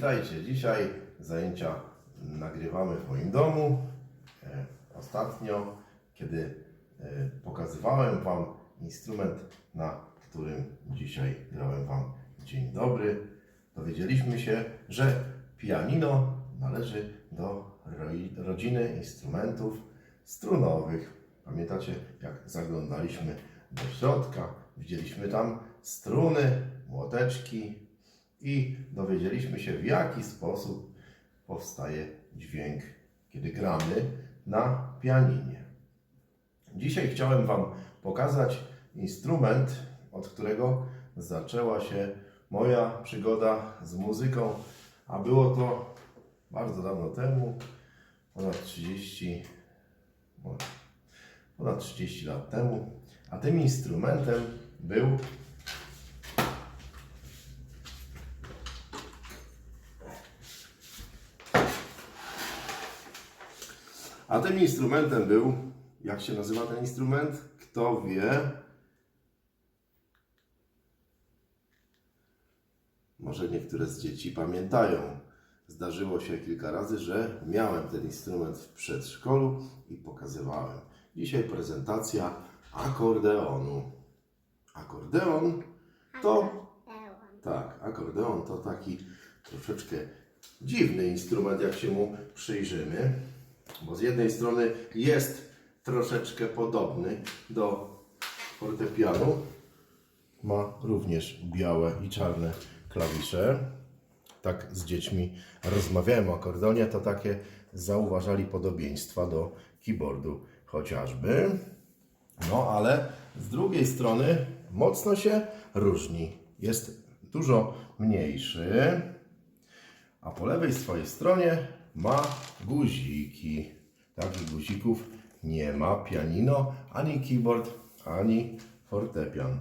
Witajcie. Dzisiaj zajęcia nagrywamy w moim domu. E, Ostatnio, kiedy e, pokazywałem Wam instrument, na którym dzisiaj grałem Wam Dzień dobry, dowiedzieliśmy się, że pianino należy do rodziny instrumentów strunowych. Pamiętacie, jak zaglądaliśmy do środka, widzieliśmy tam struny, młoteczki, i dowiedzieliśmy się, w jaki sposób powstaje dźwięk, kiedy gramy na pianinie. Dzisiaj chciałem Wam pokazać instrument, od którego zaczęła się moja przygoda z muzyką, a było to bardzo dawno temu, ponad 30, może ponad 30 lat temu, a tym instrumentem był A tym instrumentem był, jak się nazywa ten instrument? Kto wie? Może niektóre z dzieci pamiętają. Zdarzyło się kilka razy, że miałem ten instrument w przedszkolu i pokazywałem. Dzisiaj prezentacja akordeonu. Akordeon to tak, akordeon to taki troszeczkę dziwny instrument, jak się mu przyjrzymy, bo z jednej strony jest troszeczkę podobny do fortepianu. Ma również białe i czarne klawisze. Tak z dziećmi rozmawiałem o akordeonie, to takie zauważali podobieństwa do keyboardu chociażby. No ale z drugiej strony mocno się różni. Jest dużo mniejszy, a po lewej swojej stronie ma guziki. Takich guzików nie ma pianino, ani keyboard, ani fortepian.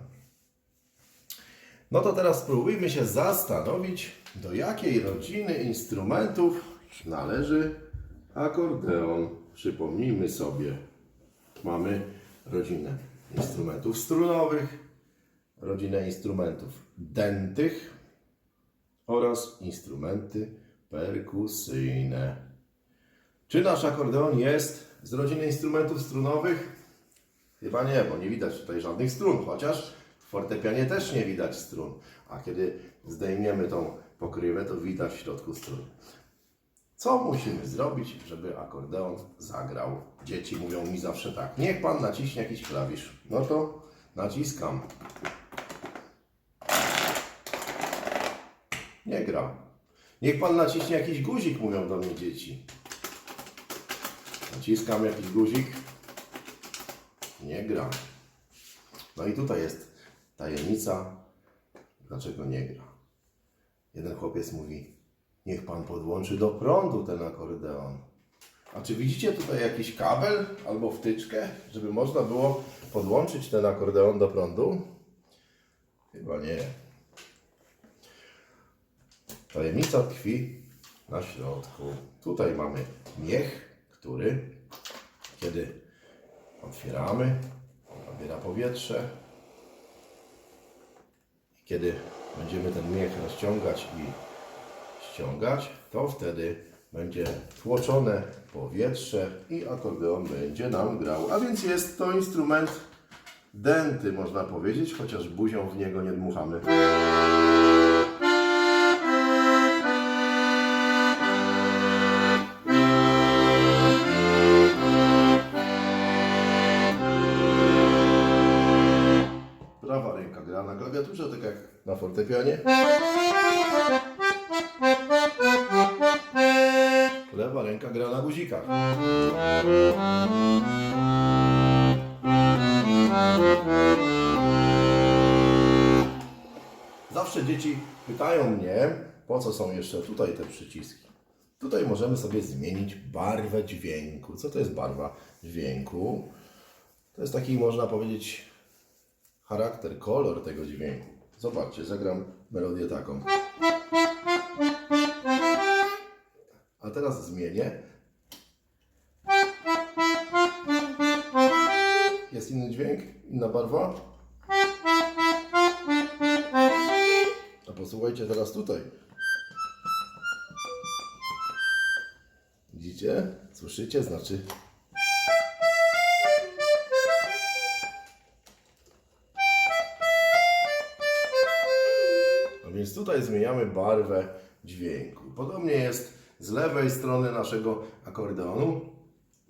No to teraz spróbujmy się zastanowić, do jakiej rodziny instrumentów należy akordeon. Przypomnijmy sobie, mamy rodzinę instrumentów strunowych, rodzinę instrumentów dętych oraz instrumenty perkusyjne. Czy nasz akordeon jest z rodziny instrumentów strunowych? Chyba nie, bo nie widać tutaj żadnych strun, chociaż fortepianie też nie widać strun. A kiedy zdejmiemy tą pokrywę, to widać w środku strun. Co musimy zrobić, żeby akordeon zagrał? Dzieci mówią mi zawsze tak, niech pan naciśnie jakiś klawisz. No to naciskam. Nie gra. Niech pan naciśnie jakiś guzik, mówią do mnie dzieci. Naciskam jakiś guzik. Nie gra. No i tutaj jest tajemnica, dlaczego nie gra. Jeden chłopiec mówi, niech pan podłączy do prądu ten akordeon. A czy widzicie tutaj jakiś kabel albo wtyczkę, żeby można było podłączyć ten akordeon do prądu? Chyba nie. Tajemnica tkwi na środku. Tutaj mamy miech, który, kiedy otwieramy, nabiera powietrze. Kiedy będziemy ten miech rozciągać i ściągać, to wtedy będzie tłoczone powietrze i akordeon będzie nam grał. A więc jest to instrument dęty, można powiedzieć, chociaż buzią w niego nie dmuchamy. Fortepianie. Lewa ręka gra na guzikach. Zawsze dzieci pytają mnie, po co są jeszcze tutaj te przyciski. Tutaj możemy sobie zmienić barwę dźwięku. Co to jest barwa dźwięku? To jest taki, można powiedzieć, charakter, kolor tego dźwięku. Zobaczcie, zagram melodię taką. A teraz zmienię. Jest inny dźwięk, inna barwa. A posłuchajcie teraz tutaj. Widzicie? Słyszycie? Znaczy. Więc tutaj zmieniamy barwę dźwięku. Podobnie jest z lewej strony naszego akordeonu.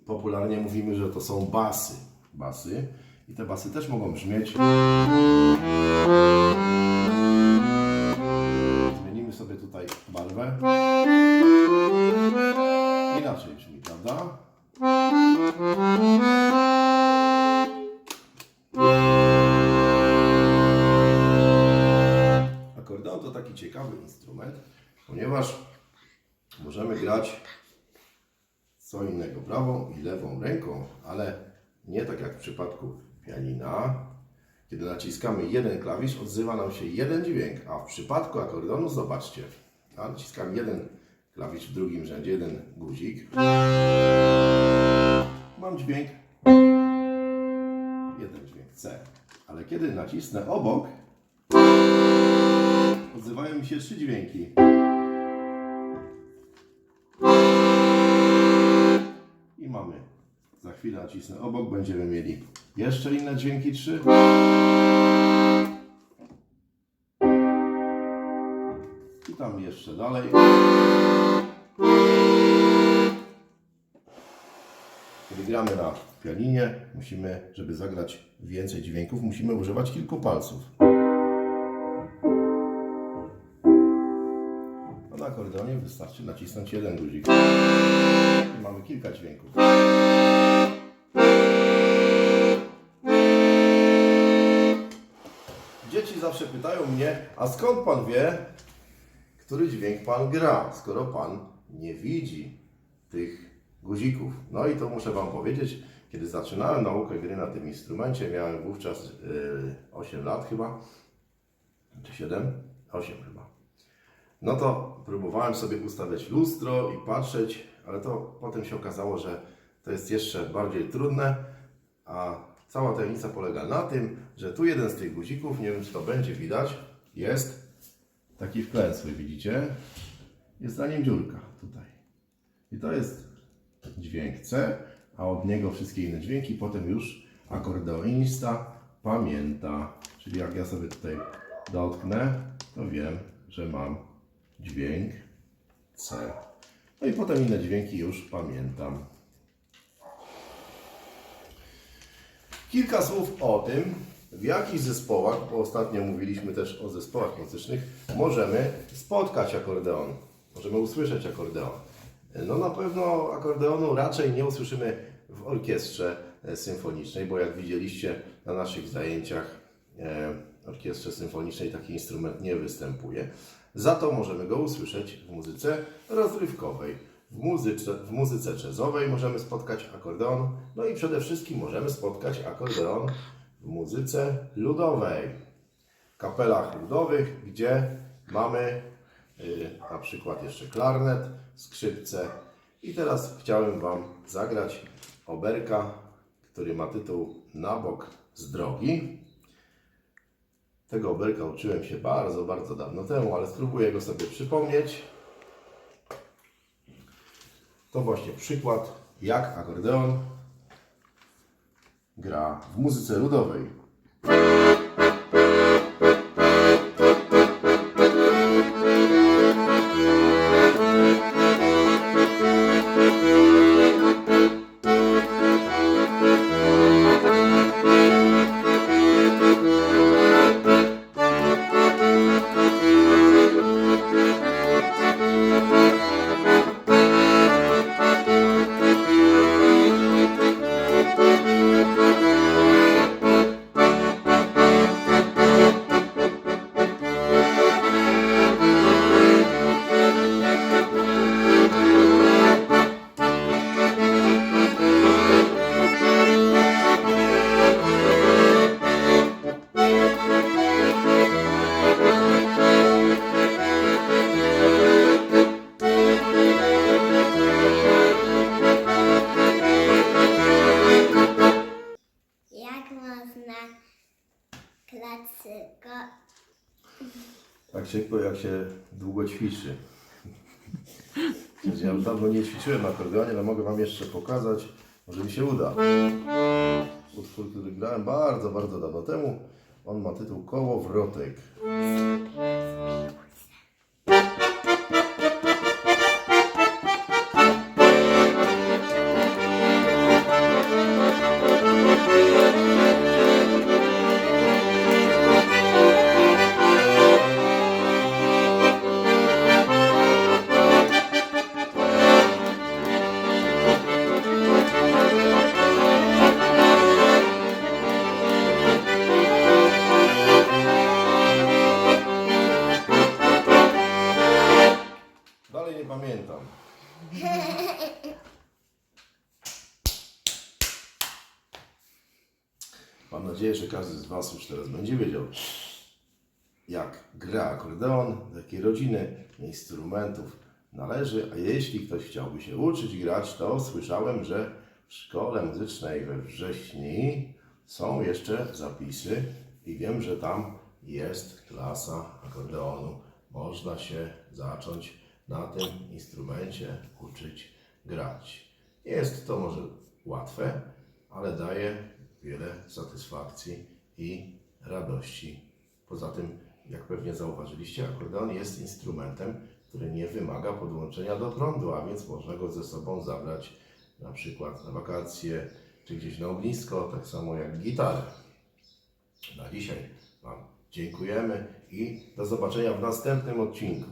Popularnie mówimy, że to są basy. Basy. I te basy też mogą brzmieć. Zmienimy sobie tutaj barwę. Instrument, ponieważ możemy grać co innego prawą i lewą ręką, ale nie tak jak w przypadku pianina. Kiedy naciskamy jeden klawisz, odzywa nam się jeden dźwięk, a w przypadku akordeonu zobaczcie, naciskam jeden klawisz w drugim rzędzie, jeden guzik. Mam dźwięk, jeden dźwięk C, ale kiedy nacisnę obok, odzywają mi się trzy dźwięki. I mamy. Za chwilę nacisnę obok, będziemy mieli jeszcze inne dźwięki trzy. I tam jeszcze dalej. Kiedy gramy na pianinie, musimy, żeby zagrać więcej dźwięków, musimy używać kilku palców. Akordeonie wystarczy nacisnąć jeden guzik. I mamy kilka dźwięków. Dzieci zawsze pytają mnie, a skąd pan wie, który dźwięk pan gra, skoro pan nie widzi tych guzików. No i to muszę wam powiedzieć, kiedy zaczynałem naukę gry na tym instrumencie, miałem wówczas yy, 8 lat chyba, czy 7? 8 chyba. No to próbowałem sobie ustawiać lustro i patrzeć, ale to potem się okazało, że to jest jeszcze bardziej trudne, a cała tajemnica polega na tym, że tu jeden z tych guzików, nie wiem czy to będzie widać, jest taki wklęsły, widzicie? Jest za nim dziurka tutaj. I to jest dźwięk C, a od niego wszystkie inne dźwięki potem już akordeonista pamięta. Czyli jak ja sobie tutaj dotknę, to wiem, że mam dźwięk C. No i potem inne dźwięki już pamiętam. Kilka słów o tym, w jakich zespołach, bo ostatnio mówiliśmy też o zespołach muzycznych, możemy spotkać akordeon. Możemy usłyszeć akordeon. No na pewno akordeonu raczej nie usłyszymy w orkiestrze e, symfonicznej, bo jak widzieliście na naszych zajęciach e, orkiestrze symfonicznej taki instrument nie występuje. Za to możemy go usłyszeć w muzyce rozrywkowej. W muzyce, w muzyce jazzowej możemy spotkać akordeon, no i przede wszystkim możemy spotkać akordeon w muzyce ludowej. Kapelach ludowych, gdzie mamy y, na przykład jeszcze klarnet, skrzypce. I teraz chciałem Wam zagrać oberka, który ma tytuł Na bok z drogi. Tego oberka uczyłem się bardzo, bardzo dawno temu, ale spróbuję go sobie przypomnieć. To właśnie przykład, jak akordeon gra w muzyce ludowej. Tak szybko, jak się długo ćwiczy. Ja już dawno nie ćwiczyłem na akordeonie, ale mogę Wam jeszcze pokazać. Może mi się uda. Utwór, który grałem bardzo, bardzo dawno temu. On ma tytuł Kołowrotek. Dalej Was już teraz będzie wiedział, jak gra akordeon, do jakiej rodziny instrumentów należy, a jeśli ktoś chciałby się uczyć grać, to słyszałem, że w szkole muzycznej we Wrześni są jeszcze zapisy i wiem, że tam jest klasa akordeonu. Można się zacząć na tym instrumencie uczyć grać. Jest to może łatwe, ale daje wiele satysfakcji i radości. Poza tym, jak pewnie zauważyliście, akordeon jest instrumentem, który nie wymaga podłączenia do prądu, a więc można go ze sobą zabrać na przykład na wakacje czy gdzieś na ognisko, tak samo jak gitarę. Na dzisiaj Wam dziękujemy i do zobaczenia w następnym odcinku.